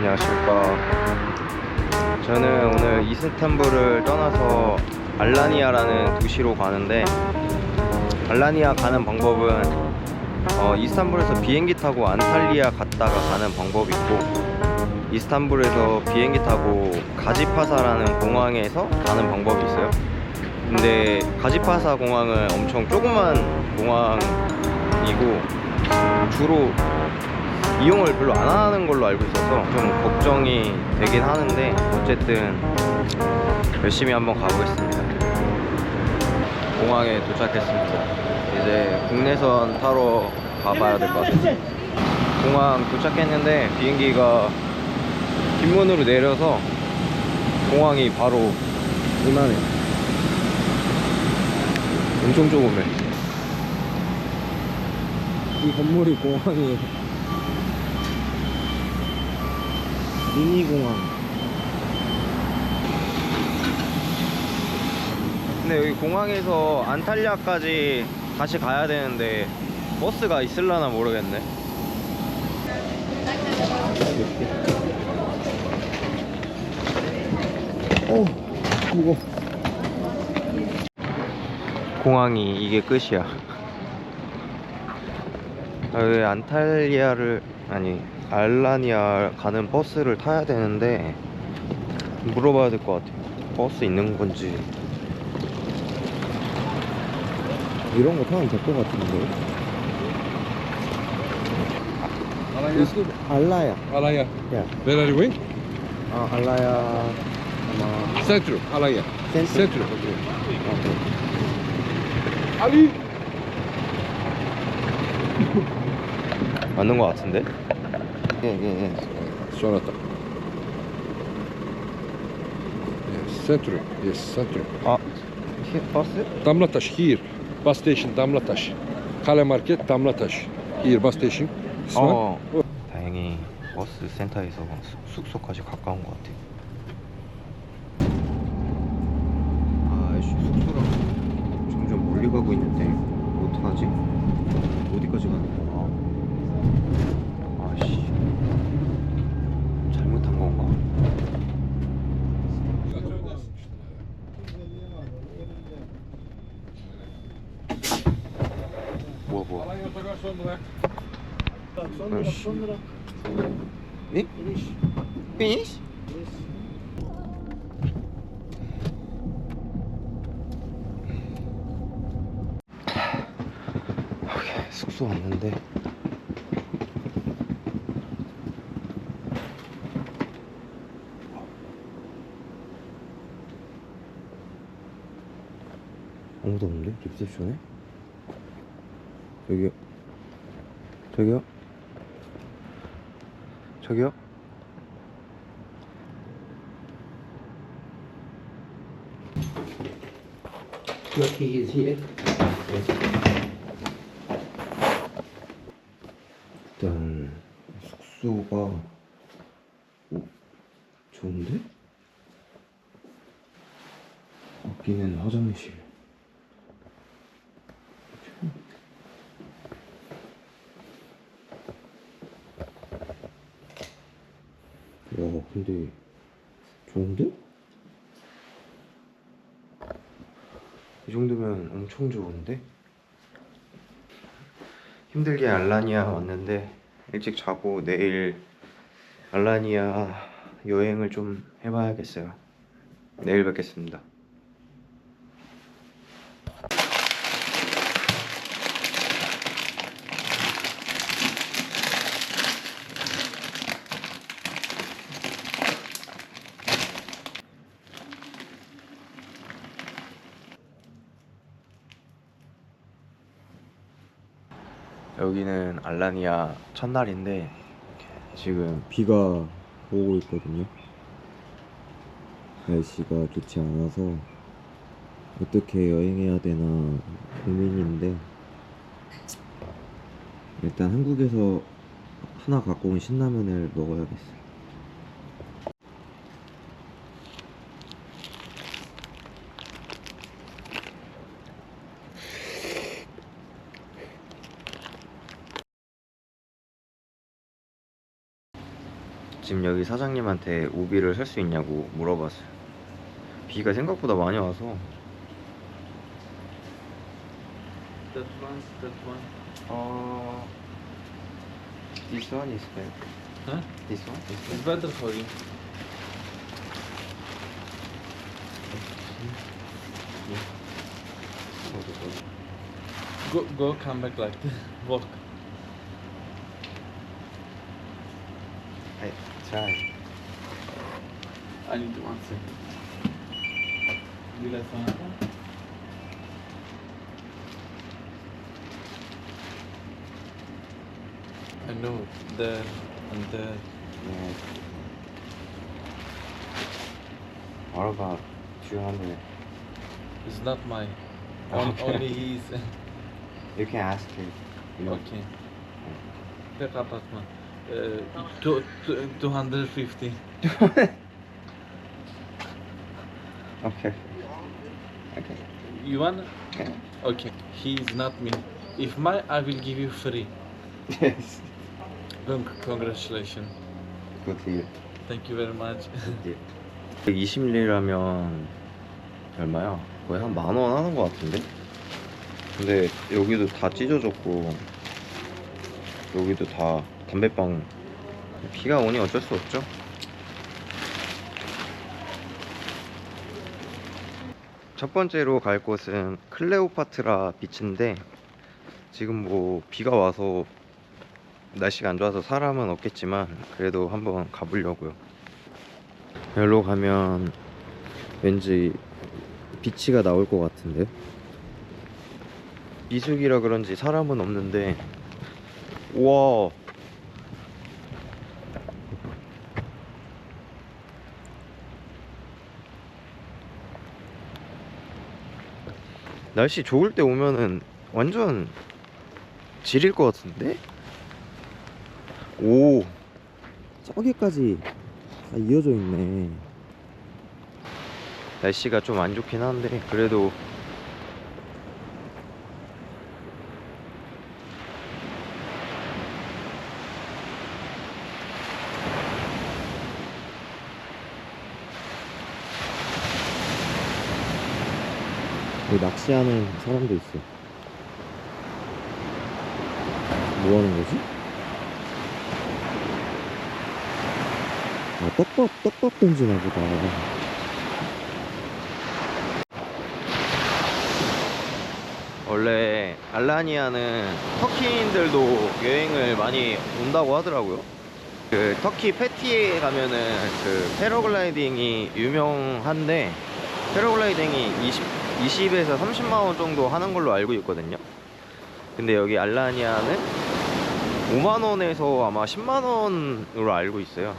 안녕하십니까. 저는 오늘 이스탄불을 떠나서 알라니아라는 도시로 가는데 알라니아 가는 방법은 어, 이스탄불에서 비행기 타고 안탈리아 갔다가 가는 방법이 있고 이스탄불에서 비행기 타고 가지파사라는 공항에서 가는 방법이 있어요. 근데 가지파사 공항은 엄청 조그만 공항이고 주로 이용을 별로 안 하는 걸로 알고 있어서 좀 걱정이 되긴 하는데 어쨌든 열심히 한번 가보겠습니다. 공항에 도착했습니다. 이제 국내선 타러 가봐야 될 것 같아요. 공항 도착했는데 비행기가 뒷문으로 내려서 공항이 바로 이만해. 엄청 조그매. 이 건물이 공항이에요. 미니 공항. 근데 여기 공항에서 안탈리아까지 다시 가야 되는데 버스가 있을라나 모르겠네. 어, 무거. 공항이 이게 끝이야. 아, 여기 안탈리아를 아니 알라니아 가는 버스를 타야 되는데 물어봐야 될 것 같아. 버스 있는 건지 이런 거 타면 될 것 같은데. 알라야. Alanya. 야. Where are you going? 아 알라야 아마 Centro. Alanya. 센스. Ali. 맞는 것 같은데? 예예 예. Sonata. Yes, Centro. Yes, Centro. 아 히- 버스? Damlataş. Here. Bus station Damlataş. Kale Market Damlataş. Here bus station. This one. 어. 다행히 버스 센터에서 숙- 숙소까지 가까운 것 같아. 아, 숙소 왔는데 아무도 없는데? 리셉션에? 저기요 저기요 저기요? Is here. 일단 숙소가 오, 좋은데? 여기는 화장실 와 근데 좋은데? 이 정도면 엄청 좋은데? 힘들게 알라니아 왔는데 일찍 자고 내일 알라니아 여행을 좀 해봐야겠어요. 내일 뵙겠습니다. 여기는 알라니아 첫날인데 지금 비가 오고 있거든요. 날씨가 좋지 않아서 어떻게 여행해야 되나 고민인데 일단 한국에서 하나 갖고 온 신라면을 먹어야겠어요. 지금 여기 사장님한테 우비를 살 수 있냐고 물어봤어요. 비가 생각보다 많이 와서 That one, that one. 어 This one is better. Huh? This one is It's better. better for you. Go, go, come back like this. Walk. I. I need to answer. Will I find? I know, there and there. Yeah. What about 200? It's not mine. On, Okay. Only his. You can ask him. You know. okay. Tek apartman. Uh, two, two, 250. Okay. Okay. You want? Okay. Okay. He is not me. If my, I will give you free. Yes. Con- Congratulations. Good deal. Thank you very much. 120리라면 얼마야? 거의 한 만 원 하는 것 같은데? 근데 여기도 다 찢어졌고 여기도 다 담배빵 비가 오니 어쩔 수 없죠? 첫 번째로 갈 곳은 클레오파트라 비치인데 지금 뭐 비가 와서 날씨가 안 좋아서 사람은 없겠지만 그래도 한번 가보려고요. 여기로 가면 왠지 비치가 나올 것 같은데 미숙이라 그런지 사람은 없는데 우와 날씨 좋을 때 오면은 완전 지릴 것 같은데 오 저기까지 다 이어져 있네. 날씨가 좀 안 좋긴 한데 그래도 낚시하는 사람도 있어. 뭐 하는 거지? 아, 떡밥, 떡밥 던지나 보다. 원래 알라니아는 터키인들도 여행을 많이 온다고 하더라고요. 그 터키 페티에 가면은 그 패러글라이딩이 유명한데 패러글라이딩이 20, 20에서 30만 원 정도 하는 걸로 알고 있거든요. 근데 여기 알라니아는 5만 원에서 아마 10만 원으로 알고 있어요.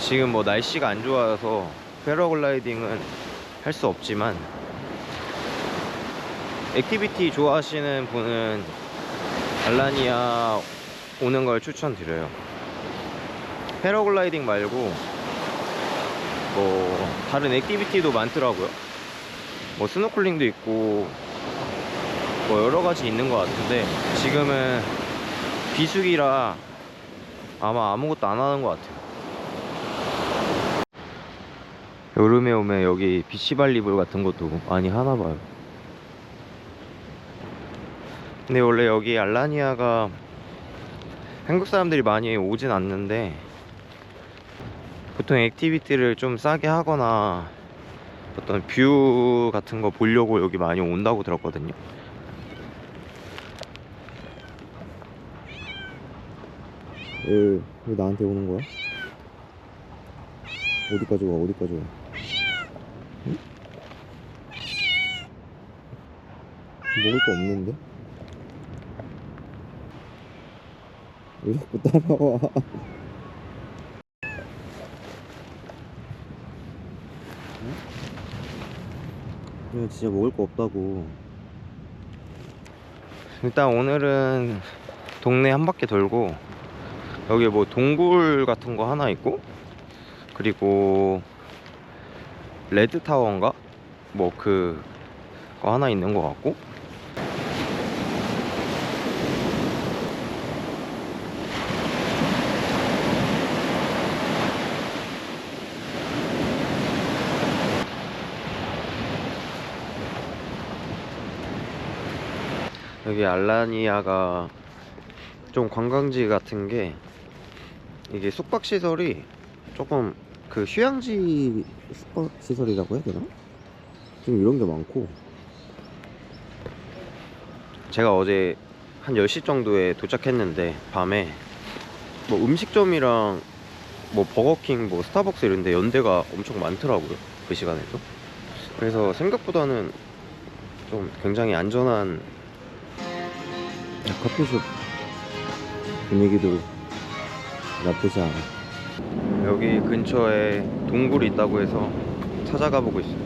지금 뭐 날씨가 안 좋아서 패러글라이딩은 할 수 없지만 액티비티 좋아하시는 분은 알라니아 오는 걸 추천드려요. 패러글라이딩 말고 뭐 다른 액티비티도 많더라고요. 뭐 스노클링도 있고 뭐 여러 가지 있는 것 같은데 지금은 비수기라 아마 아무것도 안 하는 것 같아요. 여름에 오면 여기 비치발리볼 같은 것도 많이 하나 봐요. 근데 원래 여기 알라니아가 한국 사람들이 많이 오진 않는데 보통 액티비티를 좀 싸게 하거나 어떤 뷰 같은 거 보려고 여기 많이 온다고 들었거든요. 왜, 왜 나한테 오는 거야? 어디까지 와? 어디까지 와? 응? 먹을 거 없는데? 왜 자꾸 따라와? 그냥 진짜 먹을 거 없다고. 일단 오늘은 동네 한 바퀴 돌고 여기 뭐 동굴 같은 거 하나 있고 그리고 레드 타워인가 뭐그거 하나 있는 것 같고 여기 알라니아가 좀 관광지 같은 게 이게 숙박 시설이 조금 그 휴양지 숙박 시설이라고 해야 되나? 좀 이런 게 많고 제가 어제 한 10시 정도에 도착했는데 밤에 뭐 음식점이랑 뭐 버거킹 뭐 스타벅스 이런 데 연대가 엄청 많더라고요 그 시간에도 그래서 생각보다는 좀 굉장히 안전한 커피숍 분위기도 나쁘지 않아. 여기 근처에 동굴이 있다고 해서 찾아가 보고 있어요.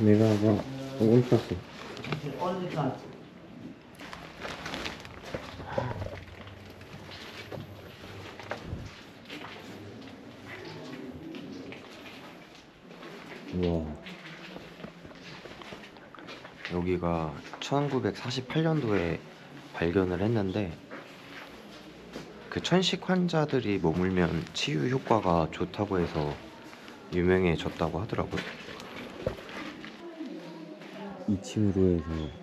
내가 뭐 온파스 우와 여기가 1948년도에 발견을 했는데 그 천식 환자들이 머물면 치유 효과가 좋다고 해서 유명해졌다고 하더라고요. 2층으로 해서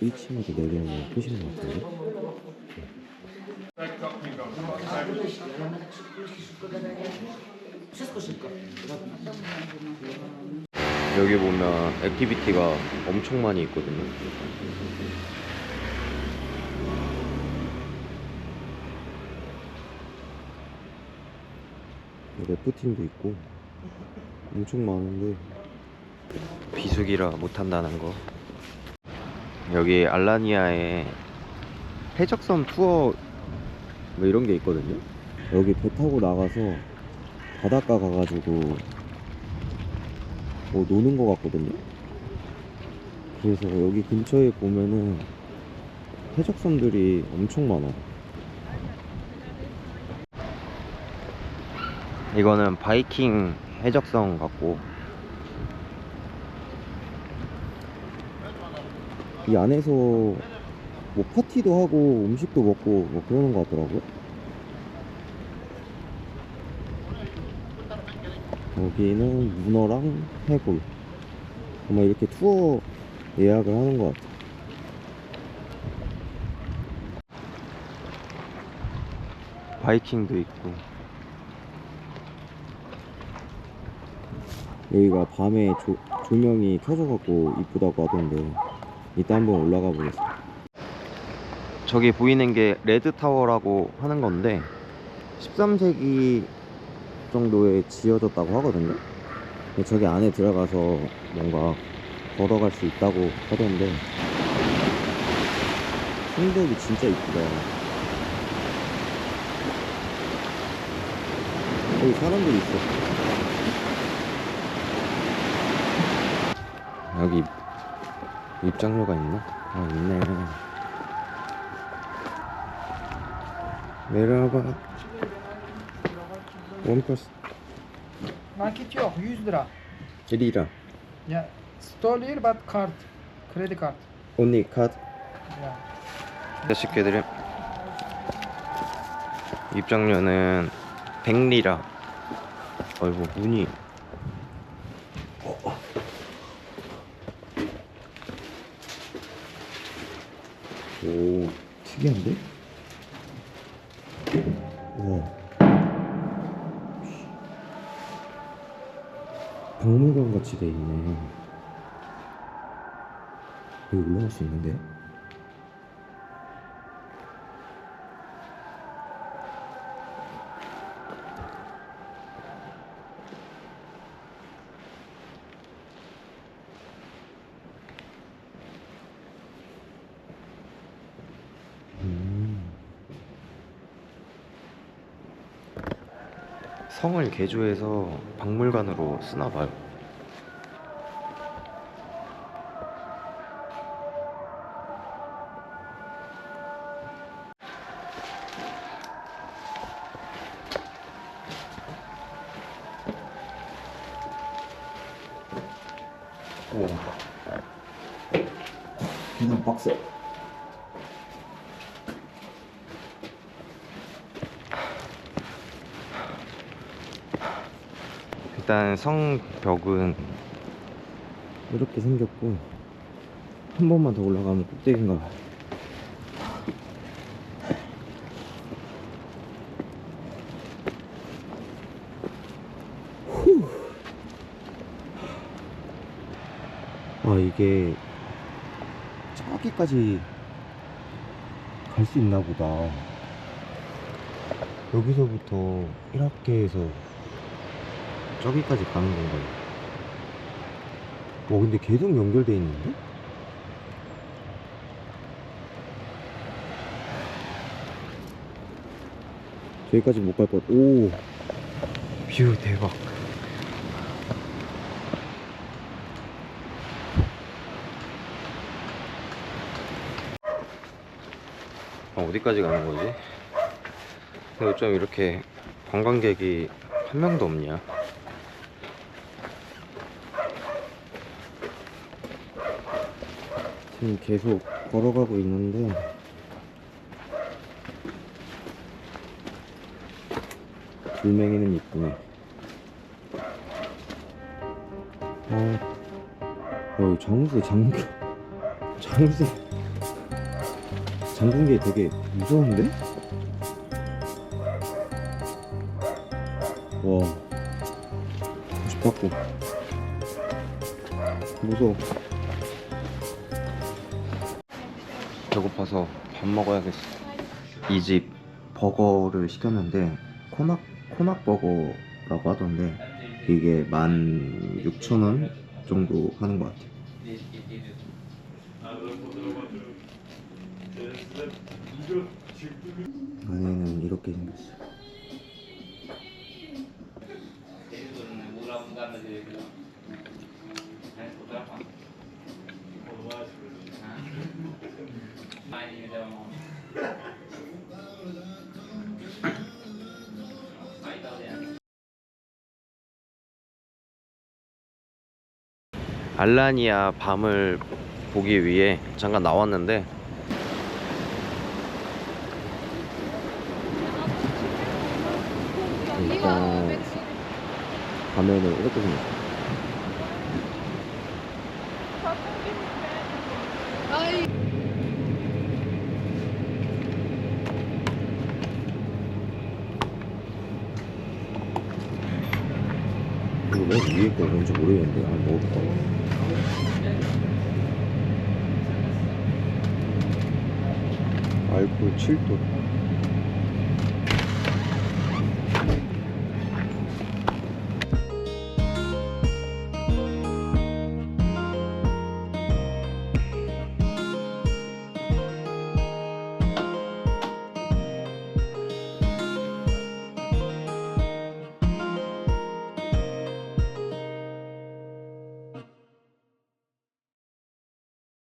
1층으로 내려오는 표시는 것 같은데? 여기 보면 액티비티가 엄청 많이 있거든요. 래프팅도 있고 엄청 많은데 비수기라 못한다는 거. 여기 알라니아에 해적섬 투어 뭐 이런 게 있거든요. 여기 배 타고 나가서 바닷가 가가지고 뭐 노는 것 같거든요. 그래서 여기 근처에 보면은 해적섬들이 엄청 많아. 이거는 바이킹 해적선 같고 이 안에서 뭐 파티도 하고 음식도 먹고 뭐 그러는 것 같더라고요. 여기는 문어랑 해골. 아마 이렇게 투어 예약을 하는 것 같아. 바이킹도 있고. 여기가 밤에 조, 조명이 켜져갖고 이쁘다고 하던데 이따 한번 올라가 보겠습니다. 저기 보이는 게 레드타워라고 하는 건데 13세기 정도에 지어졌다고 하거든요. 근데 저기 안에 들어가서 뭔가 걸어갈 수 있다고 하던데 풍경이 진짜 이쁘다. 여기 사람들이 있어. 여기 입장료가 있나? 아 있네. 내려와봐 원플러스 Nakit yok 100 lira. 1리라 Ya stall here but card. Kredi kart. 언니 카드 Ya. 몇십 개 드림 입장료는 100리라 어이구 문이 오 특이한데? 박물관 같이 돼 있네 여기 올라갈 수 있는데요? 음. 성을 개조해서 박물관으로 쓰나 봐요. 일단 성벽은 이렇게 생겼고 한 번만 더 올라가면 꼭대기인가 봐. 후. 아 이게 저기까지 갈 수 있나 보다. 여기서부터 1학계에서 저기까지 가는 건가요? 와 근데 계속 연결돼 있는데? 저기까지 못 갈 것. 같- 오, 뷰 대박. 아, 어디까지 가는 거지? 근데 좀 이렇게 관광객이 한 명도 없냐? 지금 계속 걸어가고 있는데. 불맹이는 이쁘네 어, 어 장수 장군 장수. 잠근 게 되게 무서운데? 와. 싶었고 무서워 배고파서 밥 먹어야겠어. 이 집 버거를 시켰는데 코낙 코낙 버거라고 하던데 이게 16,000원 정도 하는 것 같아. 안에는 이렇게 생겼어. 알라니아 밤을 보기 위해 잠깐 나왔는데 일단 가면은 이렇게 생겼어. 이거 맨 위에 거 뭔지 모르겠는데 한번 먹어볼까? 알코올 7도